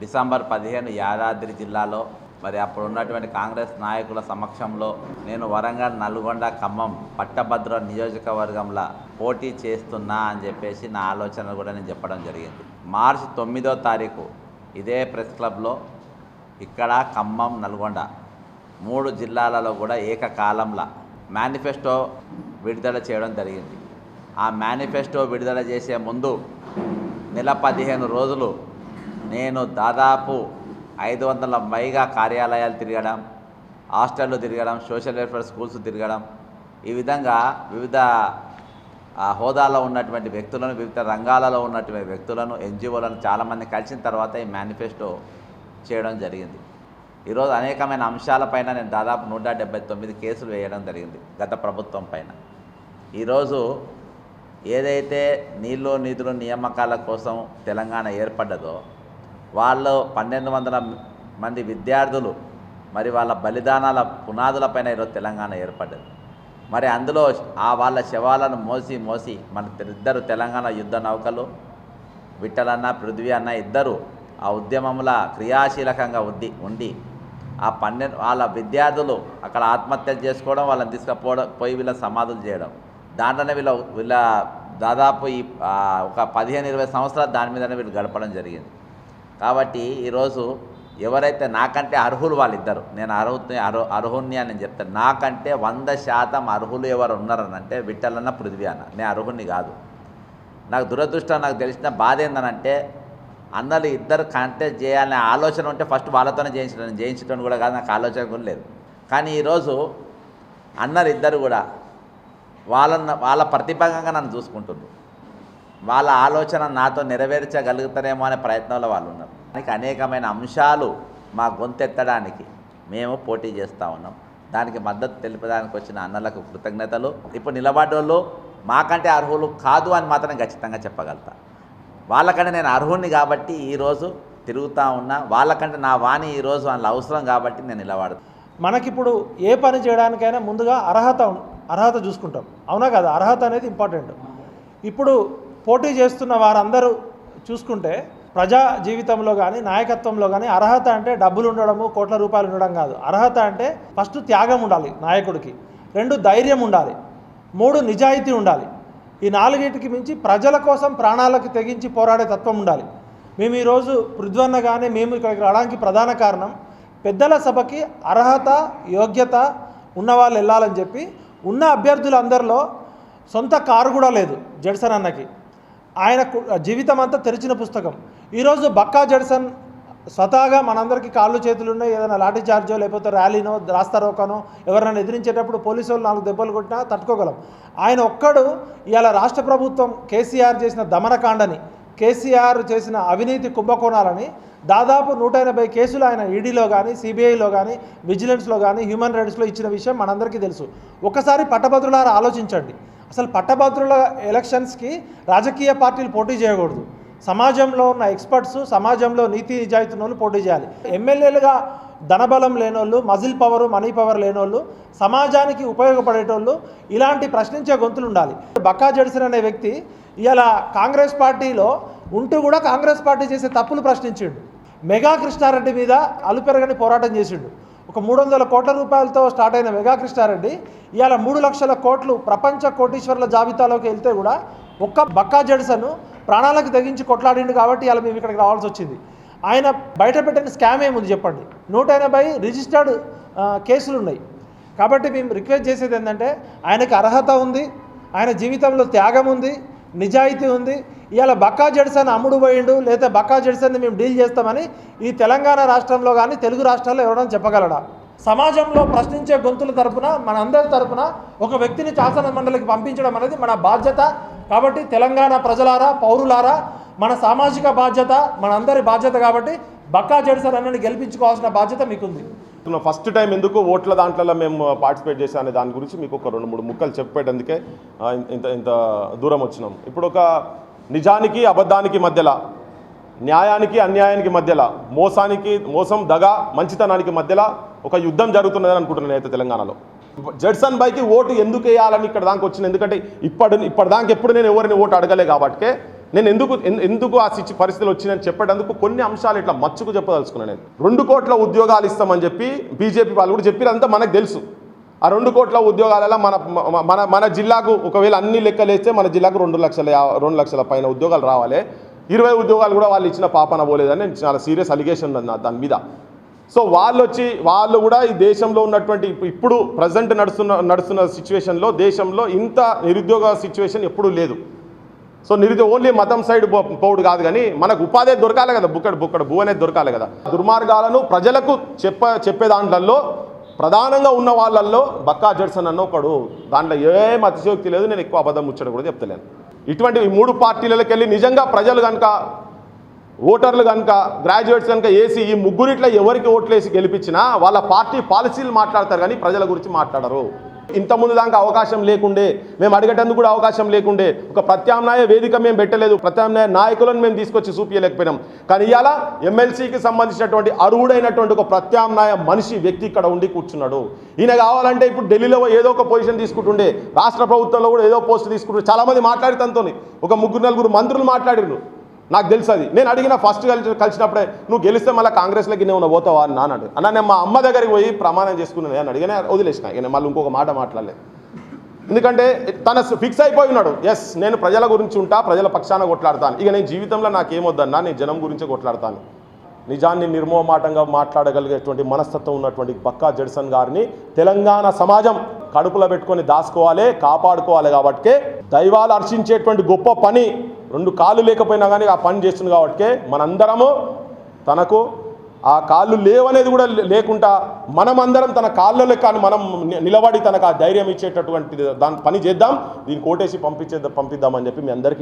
December పదిహేను యాదాద్రి జిల్లాలో మరి అప్పుడు ఉన్నటువంటి కాంగ్రెస్ నాయకుల సమక్షంలో నేను వరంగల్ నల్గొండ ఖమ్మం పట్టభద్ర నియోజకవర్గంలో పోటీ చేస్తున్నా అని చెప్పేసి నా ఆలోచన కూడా నేను చెప్పడం జరిగింది. మార్చి తొమ్మిదో తారీఖు ఇదే ప్రెస్ క్లబ్లో ఇక్కడ ఖమ్మం నల్గొండ మూడు జిల్లాలలో కూడా ఏకకాలంలో మేనిఫెస్టో విడుదల చేయడం జరిగింది. ఆ మేనిఫెస్టో విడుదల చేసే ముందు నెల పదిహేను రోజులు నేను దాదాపు ఐదు వందల పైగా కార్యాలయాలు తిరగడం హాస్టళ్ళు తిరగడం సోషల్ వెల్ఫేర్ స్కూల్స్ తిరగడం ఈ విధంగా వివిధ హోదాలో ఉన్నటువంటి వ్యక్తులను వివిధ రంగాలలో ఉన్నటువంటి వ్యక్తులను ఎన్జిఓలను చాలామంది కలిసిన తర్వాత ఈ మేనిఫెస్టో చేయడం జరిగింది. ఈరోజు అనేకమైన అంశాలపైన నేను దాదాపు నూట డెబ్బై తొమ్మిది కేసులు వేయడం జరిగింది గత ప్రభుత్వం పైన. ఈరోజు ఏదైతే నీళ్ళు నిధులు నియామకాల కోసం తెలంగాణ ఏర్పడ్డదో వాళ్ళు పన్నెండు వందల మంది విద్యార్థులు మరి వాళ్ళ బలిదానాల పునాదులపైన ఈరోజు తెలంగాణ ఏర్పడ్డది. మరి అందులో ఆ వాళ్ళ శవాలను మోసి మోసి మన ఇద్దరు తెలంగాణ యుద్ధ నౌకలు విఠలన్న పృథ్వీ అన్న ఇద్దరు ఆ ఉద్యమంలో క్రియాశీలకంగా ఉండి ఉండి ఆ పన్నెండు వాళ్ళ విద్యార్థులు అక్కడ ఆత్మహత్యలు చేసుకోవడం వాళ్ళని తీసుకుపోవడం పోయి వీళ్ళ సమాధులు చేయడం. దాంట్లోనే వీళ్ళ వీళ్ళ దాదాపు ఈ ఒక పదిహేను ఇరవై సంవత్సరాలు దాని మీదనే వీళ్ళు గడపడం జరిగింది. కాబట్టి ఈరోజు ఎవరైతే నాకంటే అర్హులు వాళ్ళిద్దరు నేను అర్హు అర్హు అర్హుణ్ణి అని నేను చెప్తాను. నాకంటే వంద శాతం అర్హులు ఎవరు ఉన్నారని అంటే విట్టలన్న పృథ్వీ అన్న. నేను అర్హుణ్ణి కాదు. నాకు దురదృష్టం నాకు తెలిసిన బాధ ఏందనంటే అన్నలు ఇద్దరు కంటెస్ట్ చేయాలనే ఆలోచన ఉంటే ఫస్ట్ వాళ్ళతోనే చేయించడం చేయించడం కూడా కాదు నాకు ఆలోచన కూడా లేదు. కానీ ఈరోజు అన్నలు ఇద్దరు కూడా వాళ్ళ వాళ్ళ ప్రతిభంగా నన్ను చూసుకుంటున్నారు వాళ్ళ ఆలోచన నాతో నెరవేర్చగలుగుతారేమో అనే ప్రయత్నంలో వాళ్ళు ఉన్నారు. దానికి అనేకమైన అంశాలు మా గొంతెత్తడానికి మేము పోటీ చేస్తూ ఉన్నాం. దానికి మద్దతు తెలిపడానికి వచ్చిన అన్నలకు కృతజ్ఞతలు. ఇప్పుడు నిలబడ్డోళ్ళు మాకంటే అర్హులు కాదు అని మాత్రం ఖచ్చితంగా చెప్పగలుగుతా. వాళ్ళకంటే నేను అర్హుణ్ణి కాబట్టి ఈరోజు తిరుగుతూ ఉన్నా. వాళ్ళకంటే నా వాణి ఈరోజు వాళ్ళ అవసరం కాబట్టి నేను నిలబడతాను మనకిప్పుడు ఏ పని చేయడానికైనా ముందుగా అర్హత అర్హత చూసుకుంటాం. అవునా కదా? అర్హత అనేది ఇంపార్టెంట్ ఇప్పుడు పోటీ చేస్తున్న వారందరూ చూసుకుంటే ప్రజా జీవితంలో కానీ నాయకత్వంలో కానీ అర్హత అంటే డబ్బులు ఉండడము కోట్ల రూపాయలు ఉండడం కాదు. అర్హత అంటే ఫస్ట్ త్యాగం ఉండాలి నాయకుడికి. రెండు ధైర్యం ఉండాలి. మూడు నిజాయితీ ఉండాలి. ఈ నాలుగిటికి మించి ప్రజల కోసం ప్రాణాలకు తెగించి పోరాడే తత్వం ఉండాలి. మేము ఈరోజు పృథ్వన్న కానీ మేము ఇక్కడికి రావడానికి ప్రధాన కారణం పెద్దల సభకి అర్హత యోగ్యత ఉన్నవాళ్ళు వెళ్ళాలని చెప్పి ఉన్న అభ్యర్థులందరిలో సొంత కారు కూడా లేదు జడ్సన్ అన్నకి. ఆయన కు- జీవితం అంతా తెరిచిన పుస్తకం. ఈరోజు బక్కా జడ్సన్ స్వతహాగా మనందరికీ కాళ్ళు చేతులు ఉన్నాయి. ఏదైనా లాఠీ చార్జో లేకపోతే ర్యాలీనో రాస్తారోకనో ఎవరైనా ఎదిరించేటప్పుడు పోలీసు వాళ్ళు నాలుగు దెబ్బలు కొట్టినా తట్టుకోగలం. ఆయన ఒక్కడు ఇవాళ రాష్ట్ర ప్రభుత్వం కేసీఆర్ చేసిన దమనకాండని కేసీఆర్ చేసిన అవినీతి కుంభకోణాలని దాదాపు నూట ఎనభై కేసులు ఆయన ఈడీలో కానీ సిబిఐలో కానీ విజిలెన్స్లో కానీ హ్యూమన్ రైట్స్లో ఇచ్చిన విషయం మనందరికీ తెలుసు. ఒకసారి పట్టభద్రులారా ఆలోచించండి. అసలు పట్టభద్రుల ఎలక్షన్స్కి రాజకీయ పార్టీలు పోటీ చేయకూడదు. సమాజంలో ఉన్న ఎక్స్పర్ట్స్ సమాజంలో నీతి నిజాయితీ వాళ్ళు పోటీ చేయాలి. ఎమ్మెల్యేలుగా ధనబలం లేనోళ్ళు మజిల్ పవర్ మనీ పవర్ లేనోళ్ళు సమాజానికి ఉపయోగపడేటోళ్ళు ఇలాంటి ప్రశ్నించే గొంతులు ఉండాలి. బక్కా జడ్సన్ అనే వ్యక్తి ఇవాళ కాంగ్రెస్ పార్టీలో ఉంటూ కూడా కాంగ్రెస్ పార్టీ చేసే తప్పులు ప్రశ్నించిండు. మెగా కృష్ణారెడ్డి మీద అలుపెరగని పోరాటం చేసిండు. ఒక మూడు వందల కోట్ల రూపాయలతో స్టార్ట్ అయిన మెగా కృష్ణారెడ్డి ఇవాళ మూడు లక్షల కోట్లు ప్రపంచ కోటీశ్వర్ల జాబితాలోకి వెళ్తే కూడా ఒక్క బక్కా జడ్సన్ ప్రాణాలకు తెగించి కొట్లాడిండు కాబట్టి ఇవాళ మేము ఇక్కడికి రావాల్సి వచ్చింది. ఆయన బయట పెట్టిన స్కామ్ ఏముంది చెప్పండి? నూట ఎనభై రిజిస్టర్డ్ కేసులు ఉన్నాయి కాబట్టి మేము రిక్వెస్ట్ చేసేది ఏంటంటే ఆయనకి అర్హత ఉంది ఆయన జీవితంలో త్యాగం ఉంది నిజాయితీ ఉంది. ఇవాళ బక్కా జడ్సన్ అమ్ముడు పోయిండు లేదా బక్కా జడ్సన్ని మేము డీల్ చేస్తామని ఈ తెలంగాణ రాష్ట్రంలో కానీ తెలుగు రాష్ట్రాల్లో ఎవరైనా చెప్పగలడా? సమాజంలో ప్రశ్నించే గొంతుల తరపున మన అందరి తరపున ఒక వ్యక్తిని శాసన మండలికి పంపించడం అనేది మన బాధ్యత. కాబట్టి తెలంగాణ ప్రజలారా పౌరులారా మన సామాజిక బాధ్యత మనందరి బాధ్యత కాబట్టి బక్కా జడ్సన్ అన్నని గెలిపించుకోవాల్సిన బాధ్యత మీకుంది. ఫస్ట్ టైం ఎందుకు ఓట్ల దాంట్లో మేము పార్టిసిపేట్ చేసాం అనే దాని గురించి మీకు ఒక రెండు మూడు ముక్కలు చెప్పేటందుకే ఇంత ఇంత దూరం వచ్చినాం. ఇప్పుడు ఒక నిజానికి అబద్ధానికి మధ్యలో న్యాయానికి అన్యాయానికి మధ్యలో మోసానికి మోసం దగ మంచితనానికి మధ్యలో ఒక యుద్ధం జరుగుతున్నదని అనుకుంటున్నాను అయితే తెలంగాణలో. జడ్సన్ బైకి ఓటు ఎందుకు వేయాలని ఇక్కడ దాకా వచ్చింది? ఎందుకంటే ఇప్పటి ఇప్పటిదాకా ఎప్పుడు నేను ఎవరిని ఓటు అడగలే కాబట్టి నేను ఎందుకు ఎందుకు ఆ సిచ్యు పరిస్థితులు వచ్చిందని చెప్పేటందుకు కొన్ని అంశాలు ఇట్లా మచ్చుకు చెప్పదలుచుకున్నాను నేను. రెండు కోట్ల ఉద్యోగాలు ఇస్తామని చెప్పి బీజేపీ వాళ్ళు కూడా చెప్పినంతా మనకు తెలుసు. ఆ రెండు కోట్ల ఉద్యోగాలలో మన మన మన జిల్లాకు ఒకవేళ అన్ని లెక్కలు వేస్తే మన జిల్లాకు రెండు లక్షల రెండు లక్షల పైన ఉద్యోగాలు రావాలి. ఇరవై ఉద్యోగాలు కూడా వాళ్ళు ఇచ్చిన పాపన పోలేదని నేను చాలా సీరియస్ అలిగేషన్ ఉంది దాని మీద. సో వాళ్ళు వచ్చి వాళ్ళు కూడా ఈ దేశంలో ఉన్నటువంటి ఇప్పుడు ప్రజెంట్ నడుస్తున్న నడుస్తున్న సిచ్యువేషన్లో దేశంలో ఇంత నిరుద్యోగ సిచ్యువేషన్ ఎప్పుడూ లేదు. సో నిరుద్యోగ ఓన్లీ మతం సైడ్ పో- పోవుడు కాదు కానీ మనకు ఉపాధి దొరకాలి కదా బుక్కడు బుక్కడు భూ అనేది దొరకాలి కదా. దుర్మార్గాలను ప్రజలకు చెప్ప చెప్పే దాంట్లో ప్రధానంగా ఉన్న వాళ్ళల్లో బక్కా జడ్సన్ అన్న ఒకడు. దాంట్లో ఏం అతిశయోక్తి లేదు నేను ఎక్కువ అబద్ధం ముచ్చడం కూడా చెప్తలేను. ఇటువంటి మూడు పార్టీలకి వెళ్ళి నిజంగా ప్రజలు కనుక ఓటర్లు కనుక గ్రాడ్యుయేట్స్ కనుక వేసి ఈ ముగ్గురిట్లో ఎవరికి ఓట్లు వేసి గెలిపించినా వాళ్ళ పార్టీ పాలసీలు మాట్లాడతారు కానీ ప్రజల గురించి మాట్లాడరు. ఇంతకుముందు దాకా అవకాశం లేకుండే మేము అడిగేటందుకు కూడా అవకాశం లేకుండే ఒక ప్రత్యామ్నాయ వేదిక మేము పెట్టలేదు ప్రత్యామ్నాయ నాయకులను మేము తీసుకొచ్చి చూపించలేకపోయినాం కానీ ఇవాళ ఎమ్మెల్సీకి సంబంధించినటువంటి అర్హుడైనటువంటి ఒక ప్రత్యామ్నాయ మనిషి వ్యక్తి ఇక్కడ ఉండి కూర్చున్నాడు. ఈయన కావాలంటే ఇప్పుడు ఢిల్లీలో ఏదో ఒక పొజిషన్ తీసుకుంటుండే రాష్ట్ర ప్రభుత్వంలో కూడా ఏదో పోస్ట్ తీసుకుంటుండే. చాలామంది మాట్లాడితంతో ఒక ముగ్గురు నలుగురు మంత్రులు మాట్లాడిరు నాకు తెలుసు అది. నేను అడిగిన ఫస్ట్ కలిసి కలిసినప్పుడే నువ్వు గెలిస్తే మళ్ళీ కాంగ్రెస్లోకి నేను పోతావా అని నాన్నాడు అన్న నేను మా అమ్మ దగ్గరికి పోయి ప్రమాణం చేసుకున్నాను. అని అడిగిన వదిలేసిన ఇక నేను మళ్ళీ ఇంకొక మాట మాట్లాడలేదు ఎందుకంటే తన ఫిక్స్ అయిపోయి ఉన్నాడు. ఎస్ నేను ప్రజల గురించి ఉంటా ప్రజల పక్షాన కొట్లాడతాను. ఇక నేను జీవితంలో నాకేమొద్దన్నా నేను జనం గురించే కొట్లాడతాను. నిజాన్ని నిర్మోమాటంగా మాట్లాడగలిగేటువంటి మనస్తత్వం ఉన్నటువంటి బక్కా జడ్సన్ గారిని తెలంగాణ సమాజం కడుపులో పెట్టుకొని దాచుకోవాలి కాపాడుకోవాలి కాబట్టి దైవాలు అర్చించేటువంటి గొప్ప పని రెండు కాళ్ళు లేకపోయినా కానీ ఆ పని చేస్తుంది కాబట్టి మనందరము తనకు ఆ కాళ్ళు లేవనేది కూడా లే- లేకుండా మనమందరం తన కాళ్ళ లెక్క మనం నిలబడి తనకు ఆ ధైర్యం ఇచ్చేటటువంటి దాని పని చేద్దాం దీన్ని కోటేసి పంపించేద్దాం పంపిద్దామని చెప్పి మీ అందరికీ